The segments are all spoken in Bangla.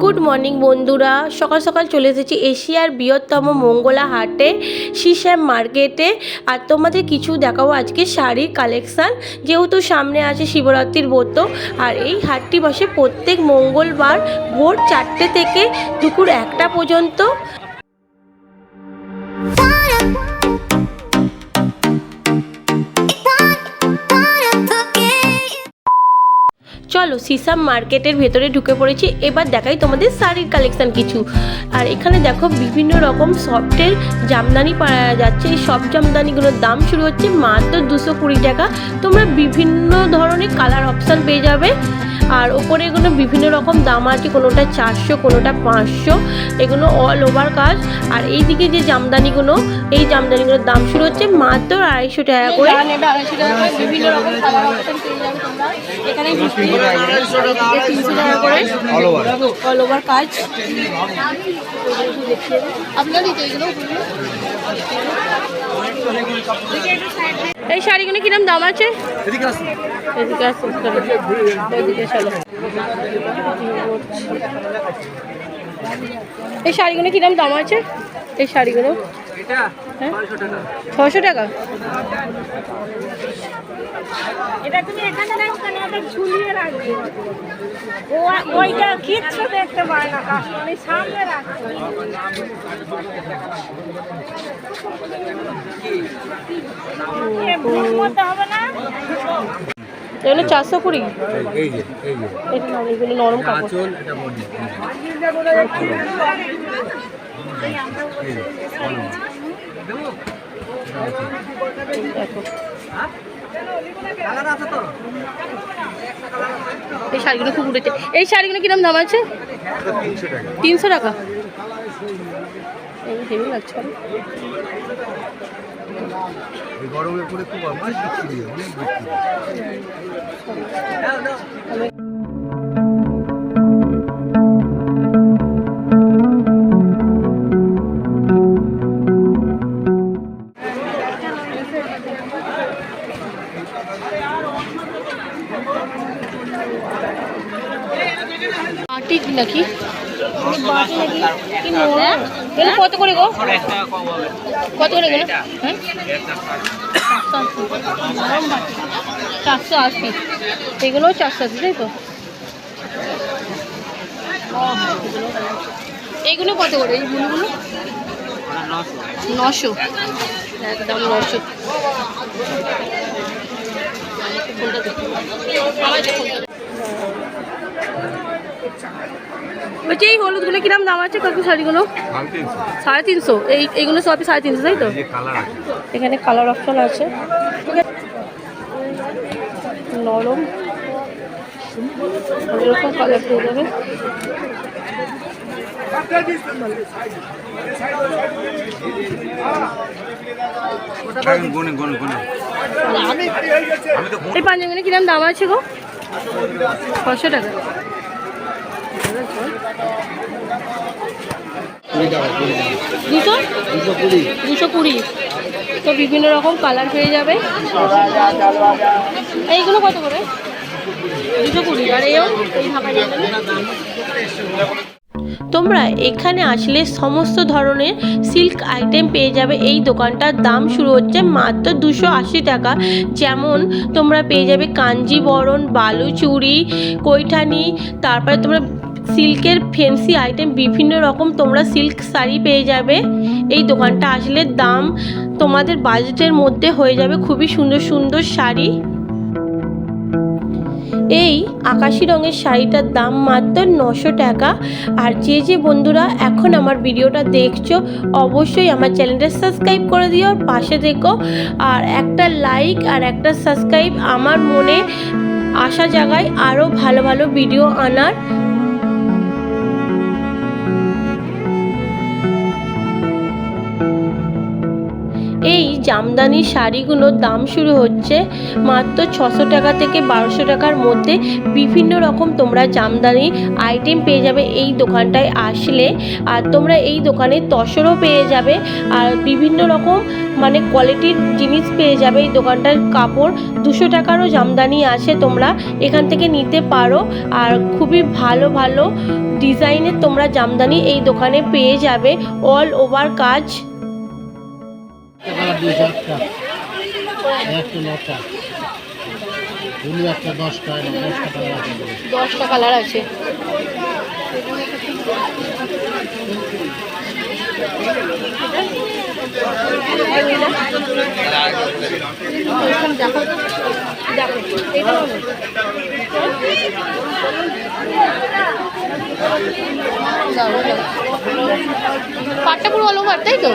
গুড মর্নিং বন্ধুরা। সকাল সকাল চলে এসেছি এশিয়ার বৃহত্তম মঙ্গলা হাটে সিস্যাম মার্কেটে আর তোমাদের কিছু দেখাবো আজকে শাড়ির কালেকশান যেহেতু সামনে আছে শিবরাত্রির ব্রত, আর এই হাটটি বসে প্রত্যেক মঙ্গলবার ভোর চারটে থেকে দুপুর একটা পর্যন্ত। চলো সিসাম মার্কেটের ভেতরে ঢুকে পড়েছি। এবার দেখাই তোমাদের শাড়ির কালেকশন কিছু। আর এখানে দেখো বিভিন্ন রকম সফটের জামদানি পাওয়া যাচ্ছে। এই সব জামদানিগুলোর দাম শুরু হচ্ছে মাত্র দুশো কুড়ি টাকা। তোমরা বিভিন্ন ধরনের কালার অপশান পেয়ে যাবে। আর ওপরে এগুলো বিভিন্ন রকম দাম আছে কোনোটা চারশো কোনোটা পাঁচশো। এগুলো অল ওভার কাজ আর এই দিকে যে জামদানিগুলো এই জামদানিগুলোর দাম শুরু হচ্ছে মাত্র আড়াইশো টাকা করে। বিভিন্ন রকম এখানে তিনশো টাকা করে। অল ওভার কাজ আপনারই তো এগুলো এই শাড়িগুলো কিরম দাম আছে? এদিকে আসুন এদিকে চলো এই শাড়িগুলো কিরম দাম? আছে? এই শাড়িগুলো? হ্যাঁ? ছশো টাকা। এটা তুমি এখানে রাখবে এটা ঝুলিয়ে রাখবে। ও ওইটা কিচ্ছু দেখতে পায় না কাস্টমার সামনে রাখবে ভুল মতো হবে না? এগুলো চারশো কুড়ি। এগুলো নরম কাপড়। এই শাড়িগুলো খুব উঠেছে এই শাড়িগুলো কিরম দাম আছে? তিনশো টাকা। তিনশো টাকা। এই হেভি লাগছে গরমের পরে খুব অনেক বিক্রি অনেক বিক্রি কত করে গেলো? হ্যাঁ? চারশো আশি। এগুলোও চারশো আশি তাই তো? এইগুলো কত করে এই গুলোগুলো? নশো। একদম নশো। ফোনটা দেখো আমার যে ফোনটা দেখো। বলছি, এই হলুদগুলো কিরম দাম? আছে কাকু শাড়িগুলো? সাড়ে তিনশো। এই, এইগুলো সবই সাড়ে তিনশো, তাই তো? এখানে কালার অপশন আছে। নরম। কালার পেয়ে যাবে। এই পাঞ্জাবিগুলো কিরম দাম? আছে গো। কুড়ি টাকা। দুশো? দুশো কুড়ি। তো বিভিন্ন রকম কালার পেয়ে যাবে। এইগুলো কত করে? দুশো কুড়ি। আর এই তোমরা এখানে আসলে সমস্ত ধরনের সিল্ক আইটেম পেয়ে যাবে। এই দোকানটার দাম শুরু হচ্ছে মাত্র দুশো আশি টাকা। যেমন তোমরা পেয়ে যাবে কাঞ্জিবরণ, বালুচুরি, কৈঠানি, তারপরে তোমরা সিল্কের ফেন্সি আইটেম বিভিন্ন রকম তোমরা সিল্ক শাড়ি পেয়ে যাবে। এই দোকানটা আসলে দাম তোমাদের বাজেটের মধ্যে হয়ে যাবে খুবই সুন্দর সুন্দর শাড়ি। এই আকাশি রঙের শাড়িটার দাম মাত্র নশো টাকা। আর যে যে বন্ধুরা এখন আমার ভিডিওটা দেখছ, অবশ্যই আমার চ্যানেলটা সাবস্ক্রাইব করে দিও পাশে দেখো। আর একটা লাইক আর একটা সাবস্ক্রাইব আমার মনে আশা জাগায় আরও ভালো ভালো ভিডিও আনার জামদানি শাড়িগুলোর দাম শুরু হচ্ছে মাত্র ছশো টাকা থেকে বারোশো টাকার মধ্যে। বিভিন্ন রকম তোমরা জামদানি আইটেম পেয়ে যাবে এই দোকানটায় আসলে। আর তোমরা এই দোকানে তসরও পেয়ে যাবে। আর বিভিন্ন রকম মানে কোয়ালিটির জিনিস পেয়ে যাবে এই দোকানটার কাপড়। দুশো টাকারও জামদানি আছে তোমরা এখান থেকে নিতে পারো। আর খুবই ভালো ভালো ডিজাইনের তোমরা জামদানি এই দোকানে পেয়ে যাবে। অল ওভার কাজ টাকা দুই চারটা একটা নটা ব্লু একটা দশটা দশটা টাকা লাগবে দশটা কালার আছে পাটটা পুরো অল ওভার তাই তো?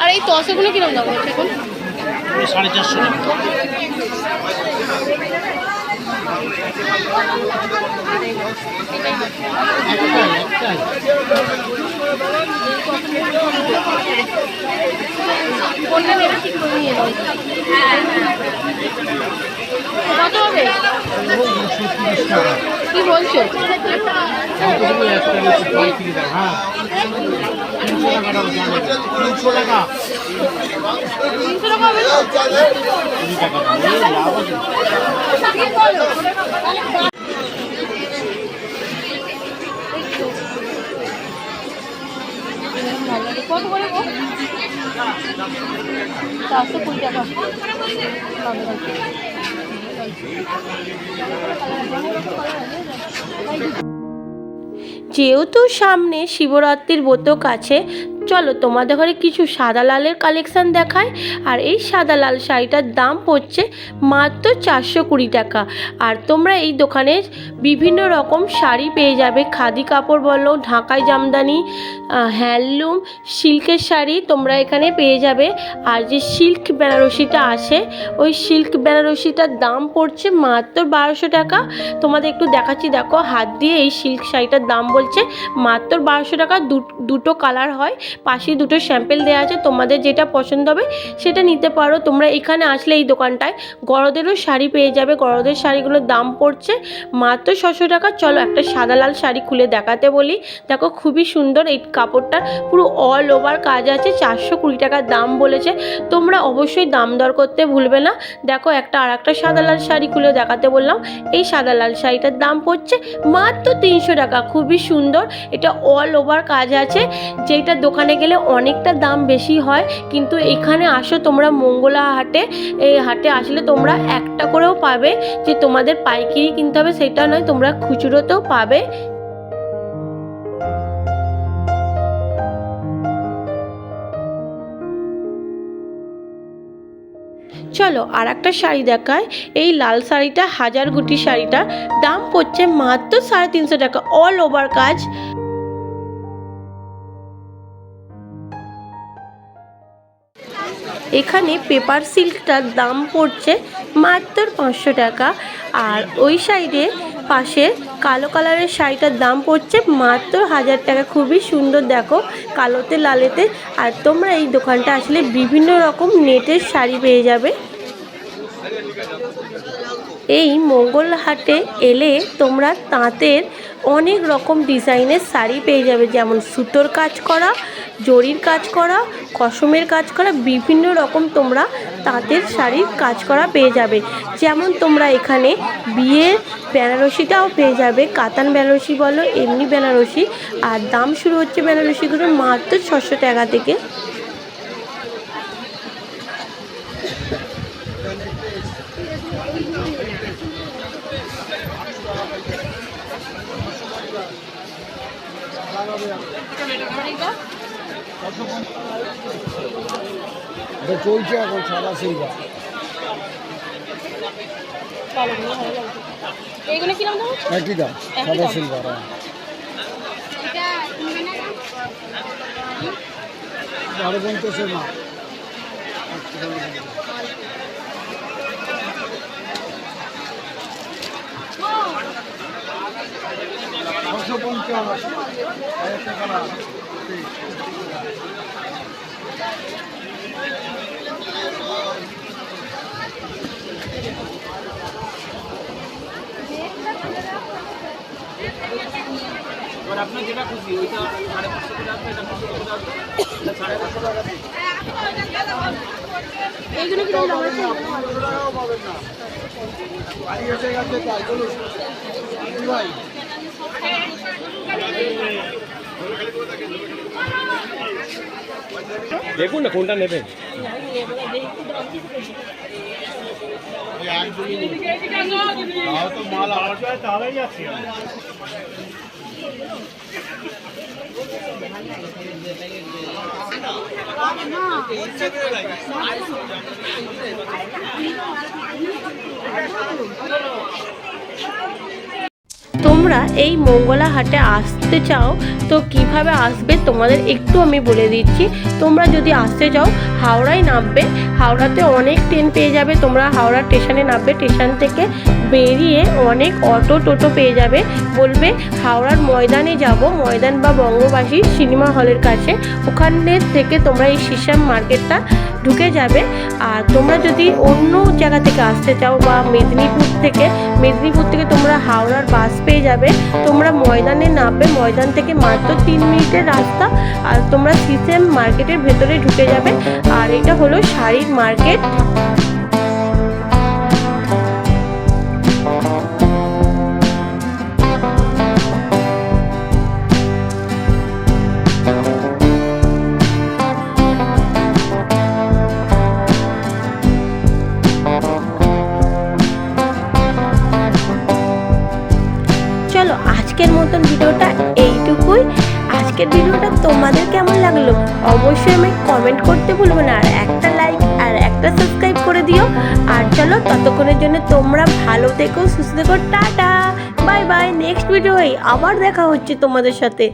আর এই তসরগুলো কীরকম দাম এখন? সাড়ে চারশো কত হবে? দুশো তিরিশ টাকা কি বলছো? কত করে চারশো কুড়ি টাকা। যেহেতু সামনে শিবরাত্রির ব্রত কাছে চলো তোমাদের ঘরে কিছু সাদা লালের কালেকশন দেখায় আর এই সাদা লাল শাড়িটার দাম পড়ছে মাত্র চারশো কুড়ি টাকা। আর তোমরা এই দোকানে বিভিন্ন রকম শাড়ি পেয়ে যাবে। খাদি কাপড় বলো, ঢাকাই জামদানি হ্যান্ডলুম সিল্কের শাড়ি তোমরা এখানে পেয়ে যাবে। আর যে সিল্ক বেনারসিটা আসে ওই সিল্ক বেনারসিটার দাম পড়ছে মাত্র বারোশো টাকা। তোমাদের একটু দেখাচ্ছি, দেখো হাত দিয়ে এই সিল্ক শাড়িটার দাম বলছে মাত্র বারোশো টাকা। দুটো কালার হয়। পাশে দুটো স্যাম্পেল দেওয়া আছে, তোমাদের যেটা পছন্দ হবে সেটা নিতে পারো। তোমরা এখানে আসলে এই দোকানটায় গরদেরও শাড়ি পেয়ে যাবে। গরদের শাড়িগুলোর দাম পড়ছে মাত্র ছশো টাকা। চলো একটা সাদা লাল শাড়ি খুলে দেখাতে বলি। দেখো খুবই সুন্দর এই কাপড়টা। পুরো অল ওভার কাজ আছে, চারশো কুড়ি টাকার দাম বলেছে। তোমরা অবশ্যই দাম দর করতে ভুলবে না। দেখো একটা আর একটা সাদা লাল শাড়ি খুলে দেখাতে বললাম। এই সাদা লাল শাড়িটার দাম পড়ছে মাত্র তিনশো টাকা। খুবই সুন্দর। এটা অল ওভার কাজ আছে। যেটা দোকানে গেলে অনেকটা দাম বেশি হয়, কিন্তু এখানে আসো তোমরা মঙ্গলা হাটে, এই হাটে আসলে তোমরা একটা করেও পাবে যে তোমাদের পাইকারি কিনতে হবে সেটা নয়, তোমরা খুচরোতেও পাবে। চলো আর একটা শাড়ি দেখায় এই লাল শাড়িটা, হাজার গুটি শাড়িটা, দাম পড়ছে মাত্র সাড়ে তিনশো টাকা অল ওভার কাজ। এখানে পেপার সিল্কটার দাম পড়ছে মাত্র পাঁচশো টাকা। আর ওই সাইডে পাশে কালো কালারের শাড়িটার দাম পড়ছে মাত্র হাজার টাকা। খুবই সুন্দর দেখো, কালোতে লালেতে। আর তোমরা এই দোকানটা আসলে বিভিন্ন রকম নেটের শাড়ি পেয়ে যাবে। এই মঙ্গল হাটে এলে তোমরা তাঁতের অনেক রকম ডিজাইনের শাড়ি পেয়ে যাবে। যেমন সুতোর কাজ করা, জরির কাজ করা, কসমের কাজ করা, বিভিন্ন রকম তোমরা তাঁতের শাড়ির কাজ করা পেয়ে যাবে। যেমন তোমরা এখানে বিয়ের বেনারসিটাও পেয়ে যাবে। কাতান বেনারসি বলো, এমনি বেনারসি। আর দাম শুরু হচ্ছে বেনারসিগুলোর মাত্র ছশো টাকা থেকে এটা চলছে এখন সাদা সিলভার। একই দাম সাদা সিলভার বারো পঞ্চাশের ছশো পঞ্চাশ এবার আপনার যেটা খুশি ওইটা সাড়ে পাঁচশো করে আসবে এটা পাঁচশো করে আসবে এটা সাড়ে পাঁচশো টাকা এইগুলো কি দাম আছে পনেরো টাকাও পাবেন না বাড়ি এসে গেছে তাই চলুন ভাই। দেখুন না কোনটা নেবেন আমার তোমরা এই মঙ্গলা হাটে আসতে চাও, তো কীভাবে আসবে তোমাদের একটু আমি বলে দিচ্ছি। তোমরা যদি আসতে চাও, হাওড়ায় নামবে। হাওড়াতে অনেক ট্রেন পেয়ে যাবে। তোমরা হাওড়া স্টেশনে নামবে। স্টেশন থেকে বেরিয়ে অনেক অটো, টোটো পেয়ে যাবে। বলবে, হাওড়ার ময়দানে যাব। ময়দান বা বঙ্গবাসী সিনেমা হলের কাছে। ওখানে থেকে তোমরা এই সিসাম মার্কেটটা ঢুকে যাবে। আর তোমরা যদি অন্য জায়গা থেকে আসতে চাও বা মেদিনীপুর থেকে মেদিনীপুর থেকে তোমরা হাওড়ার বাস পেয়ে যাবে। তোমরা ময়দানে নামবে, ময়দান থেকে মাত্র তিন মিনিটের রাস্তা। আর তোমরা সিসেম মার্কেটের ভেতরে ঢুকে যাবে। আর এটা হলো শাড়ির মার্কেট। মতন ভিডিওটা এইটুকুই। আজকের ভিডিওটা তোমাদের কেমন লাগল? অবশ্যই আমি কমেন্ট করতে ভুলবো না। আর একটা লাইক আর একটা সাবস্ক্রাইব করে দিও। আর চলো ততক্ষণের জন্য তোমরা ভালো থেকো, সুস্থ থেকো, টাটা। বাই বাই নেক্সট ভিডিওই আবার দেখা হচ্ছে তোমাদের সাথে।